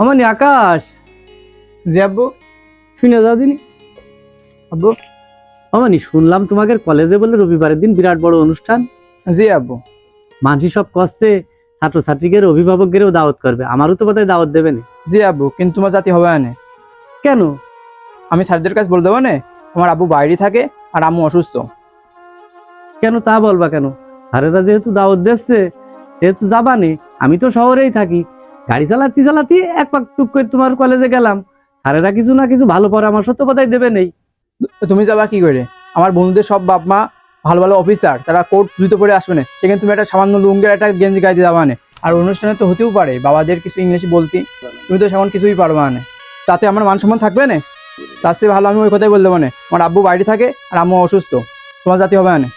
অমানি আকাশ। জি আব্বু। শুনে যাও দিনি। আব্বু। অমানি শুনলাম তোমাদের কলেজে বলে রবিবারের দিন বিরাট বড় অনুষ্ঠান। জি আব্বু। মানসি সব কষ্টে ছাত্রছাত্রীদের অভিভাবকদেরও দাওয়াত করবে। আমারও তো বোধহয় দাওয়াত দেবে না। জি আব্বু কিন্তু তোমার জাতি হবে না। কেন? আমি স্যারদের কাছে বলে দেবো না আমার আব্বু বাইরে থাকে আর আম্মু অসুস্থ। কেন তা বলবা কেন? স্যারেরা যেহেতু দাওয়াত দিচ্ছে সেহেতু যাবানে আমি তো শহরেই থাকি। গাড়ি চালাতে চালাতে, এক পাক টুক করে তোমার কলেজে গেলাম। স্যারেরা কিছু না কিছু ভালো পরামর্শ তো বোধহয় দেবে নেই। তুমি যাবা কি করে? আমার বন্ধুদের সব বাপ মা ভালো ভালো অফিসার তারা কোর্ট জুতো পরে আসবে না। সেখানে তুমি একটা সামান্য লুঙ্গের একটা গেঞ্জি গাইতে যাবা না। আর অনুষ্ঠানে তো হতেও পারে, বাবাদের কিছু ইংলিশ বলতি, তুমি তো সেমন কিছুই পারবা না। তাতে আমার মান সম্মান থাকবে না? তার চেয়ে ভালো আমি ওই কথাই বলতে মানে আমার আব্বু বাইরে থাকে আর আম্মু অসুস্থ। তোমার জাতি হবে না।